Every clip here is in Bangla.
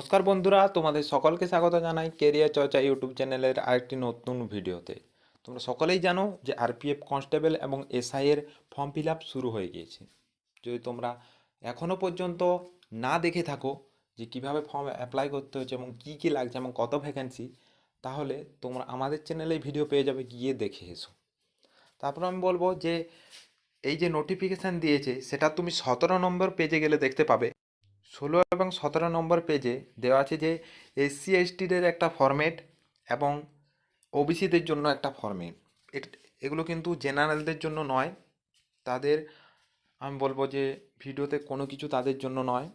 নমস্কার বন্ধুরা, তোমাদের সকলকে স্বাগত জানাই কেরিয়ার চর্চা ইউটিউব চ্যানেলের আরেকটি নতুন ভিডিওতে। তোমরা সকলেই জানো যে আরপিএফ কনস্টেবল এবং এসআই এর ফর্ম ফিল আপ শুরু হয়ে গিয়েছে। যদি তোমরা এখনও পর্যন্ত না দেখে থাকো যে কীভাবে ফর্ম অ্যাপ্লাই করতে হচ্ছে এবং কী কী লাগছে এবং কত ভ্যাকেন্সি তাহলে তোমরা আমাদের চ্যানেলে ভিডিও পেয়ে যাবে, গিয়ে দেখে এসো। তারপর আমি বলব যে, এই যে নোটিফিকেশান দিয়েছে, সেটা তুমি সতেরো নম্বর পেজে গেলে দেখতে পাবে। ষোলো এবং সতেরো নম্বর পেজে দেওয়া আছে যে এসসি এসটিদের একটা ফরম্যাট এবং ওবিসিদের জন্য একটা ফরম্যাট এগুলো কিন্তু জেনারেলদের জন্য নয়। তাদের, আমি বলব যে ভিডিওতে কোনো কিছু তাদের জন্য নয়।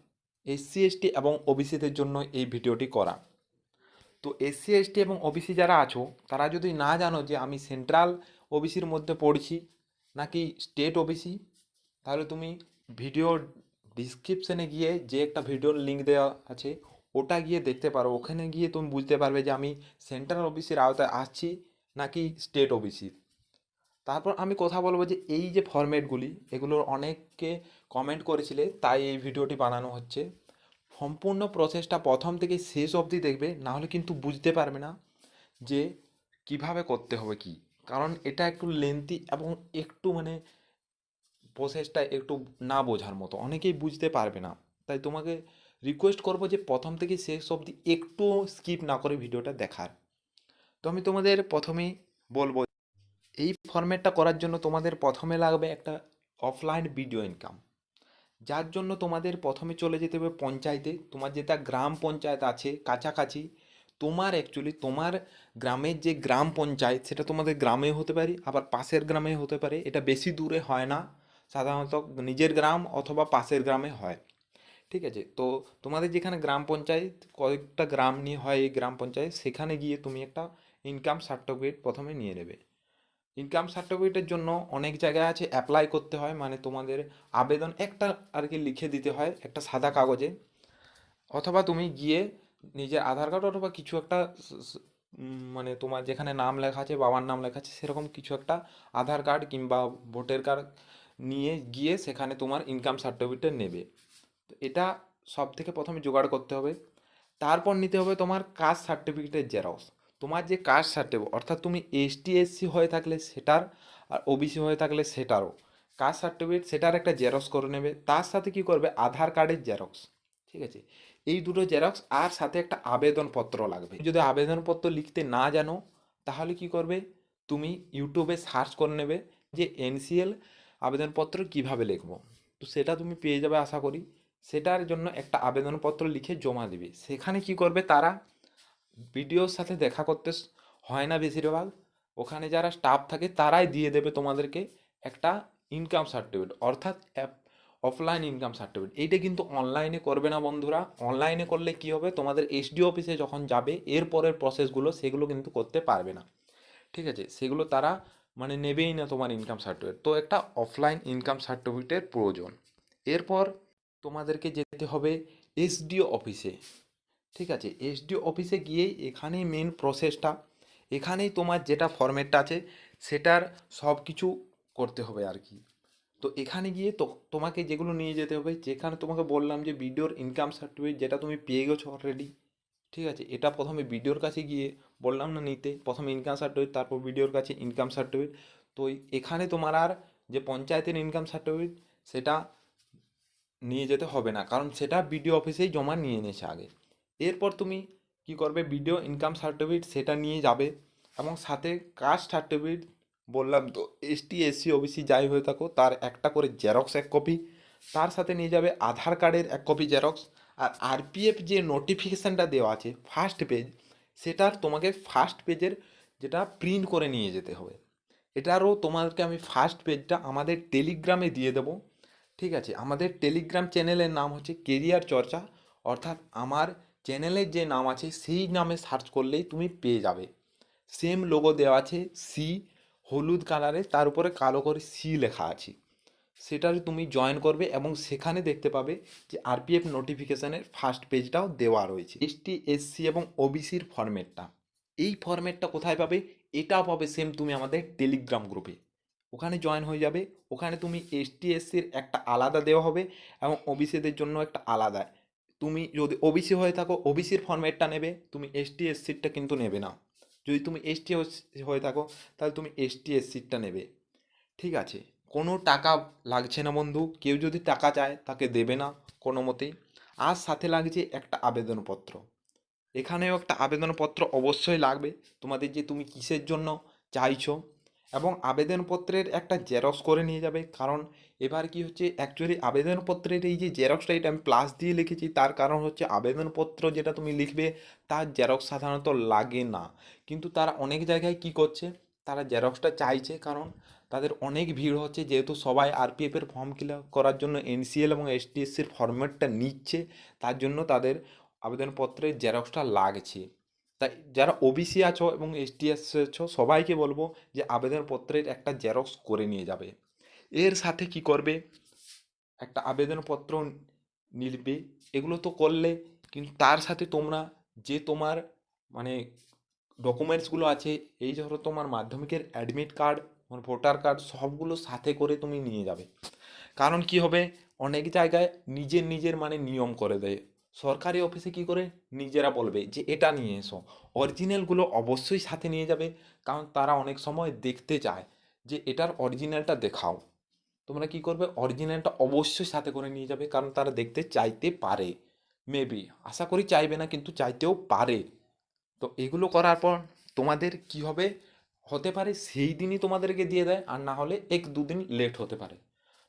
এসসি এসটি এবং ওবিসিদের জন্য এই ভিডিওটি করা। তো এসসি এসটি এবং ওবিসি যারা আছো, তারা যদি না জানো যে আমি সেন্ট্রাল ওবিসির মধ্যে পড়ছি, নাকি স্টেট ওবিসি, তাহলে তুমি ভিডিও ডিসক্রিপশনে গিয়ে যে একটা ভিডিওর লিঙ্ক দেওয়া আছে, ওটা গিয়ে দেখতে পারো। ওখানে গিয়ে তুমি বুঝতে পারবে যে আমি সেন্ট্রাল ওবিসির আওতায় আসছি নাকি স্টেট ওবিসির তারপর আমি কথা বলব যে এই যে ফরম্যাটগুলি এগুলোর অনেককে কমেন্ট করেছিলে, তাই এই ভিডিওটি বানানো হচ্ছে। সম্পূর্ণ প্রসেসটা প্রথম থেকে শেষ অবধি দেখবে নাহলে কিন্তু বুঝতে পারবে না যে কীভাবে করতে হবে কি। কারণ এটা একটু লেন্থি এবং একটু মানে প্রসেসটা একটু না বোঝার মতো। অনেকেই বুঝতে পারবে না। তাই তোমাকে রিকোয়েস্ট করব যে প্রথম থেকে শেষ অবধি একটু স্কিপ না করে ভিডিওটা দেখার। তো আমি তোমাদের প্রথমেই বলব, এই ফরম্যাটটা করার জন্য তোমাদের প্রথমে লাগবে একটা অফলাইন ভিডিও ইনকাম যার জন্য তোমাদের প্রথমে চলে যেতে হবে পঞ্চায়েতে। তোমার যেটা গ্রাম পঞ্চায়েত আছে, কাছাকাছি, তোমার অ্যাকচুয়ালি তোমার গ্রামের যে গ্রাম পঞ্চায়েত, সেটা তোমাদের গ্রামে হতে পারে, আবার পাশের গ্রামে হতে পারে। এটা বেশি দূরে হয় না। সাধারণত নিজের গ্রাম অথবা পাশের গ্রামে হয়। ঠিক আছে? তো তোমাদের যেখানে গ্রাম পঞ্চায়েত, কয়েকটা গ্রাম নিয়ে হয় এই গ্রাম পঞ্চায়েত, সেখানে গিয়ে তুমি একটা ইনকাম সার্টিফিকেট প্রথমে নিয়ে নেবে। ইনকাম সার্টিফিকেটের জন্য অনেক জায়গায় আছে অ্যাপ্লাই করতে হয় মানে তোমাদের আবেদন একটা আর কি লিখে দিতে হয়, একটা সাদা কাগজে। অথবা তুমি গিয়ে নিজের আধার কার্ড অথবা কিছু একটা মানে তোমার যেখানে নাম লেখা আছে, বাবার নাম লেখা আছে, সেরকম কিছু একটা আধার কার্ড কিংবা ভোটার কার্ড নিয়ে গিয়ে সেখানে তোমার ইনকাম সার্টিফিকেট নেবে। তো এটা সব থেকে প্রথমে জোগাড় করতে হবে। তারপর নিতে হবে তোমার কাস্ট সার্টিফিকেটের জেরক্স তোমার যে কাস্ট সার্টিফিকেট অর্থাৎ তুমি এসটি এসসি হয়ে থাকলে সেটার আর ওবিসি হয়ে থাকলে সেটারও। কাস্ট সার্টিফিকেট সেটার একটা জেরক্স করে নেবে। তার সাথে কি করবে? আধার কার্ডের জেরক্স ঠিক আছে? এই দুটো জেরক্স আর সাথে একটা আবেদনপত্র লাগবে। যদি আবেদনপত্র লিখতে না জানো, তাহলে কি করবে? তুমি ইউটিউবে সার্চ করে নেবে যে এনসিএল আবেদনপত্র কীভাবে লিখব? তো সেটা তুমি পেয়ে যাবে আশা করি। সেটার জন্য একটা আবেদনপত্র লিখে জমা দিবে। সেখানে কি করবে তারা? ভিডিওর সাথে দেখা করতে হয় না বেশিরভাগ। ওখানে যারা স্টাফ থাকে তারাই দিয়ে দেবে তোমাদেরকে একটা ইনকাম সার্টিফিকেট অর্থাৎ অ্যাপ অফলাইন ইনকাম সার্টিফিকেট এইটা কিন্তু অনলাইনে করবে না বন্ধুরা। অনলাইনে করলে কি হবে? তোমাদের এসডি অফিসে যখন যাবে এর পরের প্রসেসগুলো সেগুলো কিন্তু করতে পারবে না। ঠিক আছে? সেগুলো তারা মানে নেবেই না তোমার ইনকাম সার্টিফিকেট তো একটা অফলাইন ইনকাম সার্টিফিকেটের প্রয়োজন। এরপর তোমাদেরকে যেতে হবে এসডিও অফিসে ঠিক আছে? এসডিও অফিসে গিয়েই এখানেই মেন প্রসেসটা এখানেই তোমার যেটা ফরম্যাটটা আছে, সেটার সব কিছু করতে হবে আর কি। তো এখানে গিয়ে তো তোমাকে যেগুলো নিয়ে যেতে হবে, যেখানে তোমাকে বললাম যে ভিডিওর ইনকাম সার্টিফিকেট যেটা তুমি পেয়ে গেছো অলরেডি ঠিক আছে? এটা প্রথমে ভিডিওর কাছে গিয়ে বললাম না নিতে। প্রথমে ইনকাম সার্টিফিকেট তারপর ভিডিওর কাছে ইনকাম সার্টিফিকেট তো এখানে তোমার আর যে পঞ্চায়েতের ইনকাম সার্টিফিকেট সেটা নিয়ে যেতে হবে না। কারণ সেটা বিডিও অফিসেই জমা নিয়ে নিয়েছে আগে। এরপর তুমি কি করবে? ভিডিও ইনকাম সার্টিফিকেট সেটা নিয়ে যাবে। এবং সাথে কাস্ট সার্টিফিকেট বললাম তো এসটি এসসি ওবিসি যাই হয়ে থাকো, তার একটা করে জেরক্স এক কপি তার সাথে নিয়ে যাবে আধার কার্ডের এক কপি জেরক্স আর আরপিএফ যে নোটিফিকেশানটা দেওয়া আছে ফার্স্ট পেজ সেটার তোমাকে ফার্স্ট পেজের যেটা প্রিন্ট করে নিয়ে যেতে হবে। এটারও তোমাদেরকে আমি ফার্স্ট পেজটা আমাদের টেলিগ্রামে দিয়ে দেবো। ঠিক আছে? আমাদের টেলিগ্রাম চ্যানেলের নাম হচ্ছে কেরিয়ার চর্চা অর্থাৎ আমার চ্যানেলের যে নাম আছে, সেই নামে সার্চ করলেই তুমি পেয়ে যাবে। সেম লোগো দেওয়া আছে সি হলুদ কালারে তার উপরে কালো করে সি লেখা আছে। সেটার তুমি জয়েন করবে এবং সেখানে দেখতে পাবে যে আরপিএফ নোটিফিকেশানের ফার্স্ট পেজটাও দেওয়া রয়েছে। এসটি এসসি এবং ওবিসির ফরম্যাটটা এই ফরম্যাটটা কোথায় পাবে? এটাও পাবে সেম তুমি আমাদের টেলিগ্রাম গ্রুপে ওখানে জয়েন হয়ে যাবে। ওখানে তুমি এসটি এসসির একটা আলাদা দেওয়া হবে এবং ওবিসিদের জন্য একটা আলাদা। তুমি যদি ওবিসি হয়ে থাকো ওবিসির ফর্মেটটা নেবে, তুমি এসটি এসসিটা কিন্তু নেবে না। যদি তুমি এসটি হয়ে থাকো, তাহলে তুমি এসটি এসসিটা নেবে। ঠিক আছে? কোনো টাকা লাগছে না বন্ধু। কেউ যদি টাকা চায় তাকে দেবে না কোনো মতেই। আর সাথে লাগছে একটা আবেদনপত্র। এখানেও একটা আবেদনপত্র অবশ্যই লাগবে। তোমাদের যে তুমি কিসের জন্য চাইছো। এবং আবেদনপত্রের একটা জেরক্স করে নিয়ে যাবে। কারণ এবার কি হচ্ছে অ্যাকচুয়ালি আবেদনপত্রের এই যে জেরক্সটা এটা আমি প্লাস দিয়ে লিখেছি। তার কারণ হচ্ছে আবেদনপত্র যেটা তুমি লিখবে, তার জেরক্স সাধারণত লাগে না। কিন্তু তারা অনেক জায়গায় কি করছে, তারা জেরক্সটা চাইছে। কারণ তাদের অনেক ভিড় হচ্ছে, যেহেতু সবাই আরপিএফের ফর্ম ফিল করার জন্য এনসিএল এবং এসটিএসসির ফর্মেটটা নিচ্ছে, তার জন্য তাদের আবেদনপত্রের জেরক্সটা লাগছে। তাই যারা ওবিসি আছো এবং এসটিএস আছো, সবাইকে বলব যে আবেদনপত্রের একটা জেরক্স করে নিয়ে যাবে। এর সাথে কি করবে? একটা আবেদনপত্র নিলবে। এগুলো তো করলে কিন্তু তার সাথে তোমরা যে তোমার মানে ডকুমেন্টসগুলো আছে, এই ধরো তোমার মাধ্যমিকের অ্যাডমিট কার্ড তোমার ভোটার কার্ড সবগুলো সাথে করে তুমি নিয়ে যাবে। কারণ কি হবে? অনেক জায়গায় নিজের নিজের মানে নিয়ম করে দেয়। সরকারি অফিসে কি করে? নিজেরা বলবে যে, এটা নিয়ে এসো। অরিজিনালগুলো অবশ্যই সাথে নিয়ে যাবে। কারণ তারা অনেক সময় দেখতে চায় যে, এটার অরিজিনালটা দেখাও। তোমরা কি করবে? অরিজিনালটা অবশ্যই সাথে করে নিয়ে যাবে। কারণ তারা দেখতে চাইতে পারে। মেবি আশা করি চাইবে না, কিন্তু চাইতেও পারে। তো এগুলো করার পর তোমাদের কি হবে? হতে পারে সেই দিনই তোমাদেরকে দিয়ে দেয়, আর না হলে এক দুদিন লেট হতে পারে।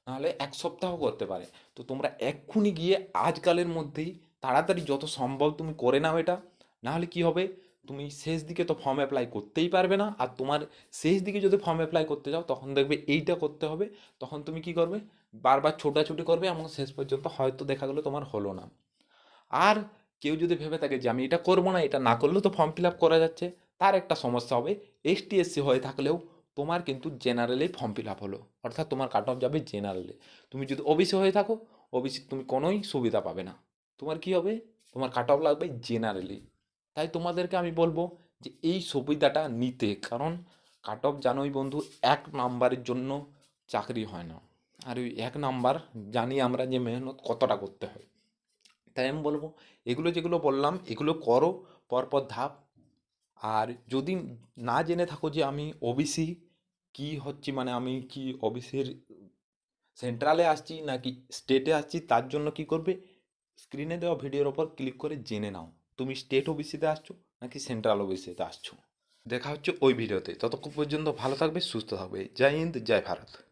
নাহলে এক সপ্তাহ করতে পারে। তো তোমরা এক্ষুনি গিয়ে আজকালের মধ্যেই তাড়াতাড়ি যত সম্ভব তুমি করে নাও এটা। নাহলে কি হবে? তুমি শেষ দিকে তো ফর্ম অ্যাপ্লাই করতেই পারবে না, আর তোমার শেষ দিকে যদি ফর্ম অ্যাপ্লাই করতে যাও, তখন দেখবে এইটা করতে হবে। তখন তুমি কি করবে? বারবার ছোটাছুটি করবে, এবং শেষ পর্যন্ত হয়তো দেখা গেলো তোমার হলো না। আর কেউ যদি ভেবে থাকে যে আমি এটা করব না, এটা না করলেও তো ফর্ম ফিল আপ করা যাচ্ছে। তার একটা সমস্যা হবে এসটি এসসি হয়ে থাকলেও তোমার কিন্তু জেনারেলেই ফর্ম ফিল আপ হলো। অর্থাৎ তোমার কাট অফ যাবে জেনারেলে তুমি যদি ওবিসি হয়ে থাকো ওবিসি তুমি কোনোই সুবিধা পাবে না। তোমার কি হবে? তোমার কাট অফ লাগবে জেনারেলি তাই তোমাদেরকে আমি বলব যে এই সুবিধাটা নিতে, কারণ কাট অফ জানোই বন্ধু, এক নাম্বারের জন্য চাকরি হয় না। আর ওই এক নাম্বার জানি আমরা যে মেহনত কতটা করতে হয়। তাই আমি বলব, এগুলো যেগুলো বললাম, এগুলো করো, পরপর ধাপ আর যদি না জেনে থাকো যে আমি ওবিসি কি হচ্ছে মানে আমি কি ওবিসির সেন্ট্রালে আসছি নাকি স্টেটে আসছি, তার জন্য কি করবে? স্ক্রিনে দেওয়া ভিডিওর ওপর ক্লিক করে জেনে নাও। তুমি স্টেট ওবিসিতে আসছো নাকি সেন্ট্রাল ওবিসিতে আসছো? দেখা হচ্ছে ওই ভিডিওতে ততক্ষণ পর্যন্ত ভালো থাকবে, সুস্থ থাকবে। জয় হিন্দ, জয় ভারত।